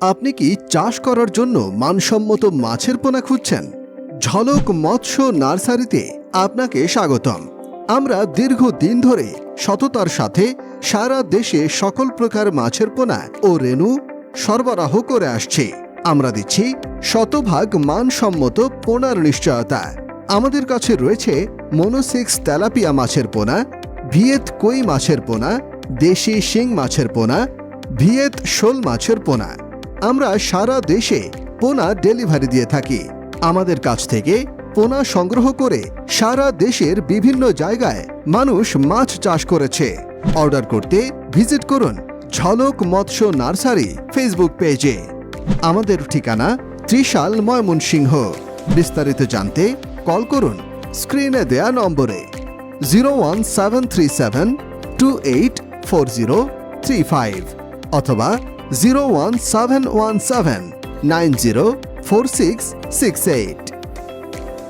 আপনি কি চাষ করার জন্য মানসম্মত মাছের পোনা খুঁজছেন? ঝলক মৎস্য নার্সারিতে আপনাকে স্বাগতম। আমরা দীর্ঘদিন ধরে সততার সাথে সারা দেশে সকল প্রকার মাছের পোনা ও রেণু সরবরাহ করে আসছি। আমরা দিচ্ছি শতভাগ মানসম্মত পোনার নিশ্চয়তা। আমাদের কাছে রয়েছে মনোসিক্স তেলাপিয়া মাছের পোনা, ভিয়েত কই মাছের পোনা, দেশি শিং মাছের পোনা, ভিয়েত শোল মাছের পোনা। আমরা সারা দেশে পোনা ডেলিভারি দিয়ে থাকি। আমাদের কাছ থেকে পোনা সংগ্রহ করে সারা দেশের বিভিন্ন জায়গায় মানুষ মাছ চাষ করেছে। অর্ডার করতে ভিজিট করুন ঝলক মৎস্য নার্সারি ফেসবুক পেজে। আমাদের ঠিকানা ত্রিশাল ময়মনসিংহ। বিস্তারিত জানতে কল করুন স্ক্রিনে দেয়া নম্বরে zero one seven three seven two eight four zero three five অথবা zero one seven one seven nine zero four six six eight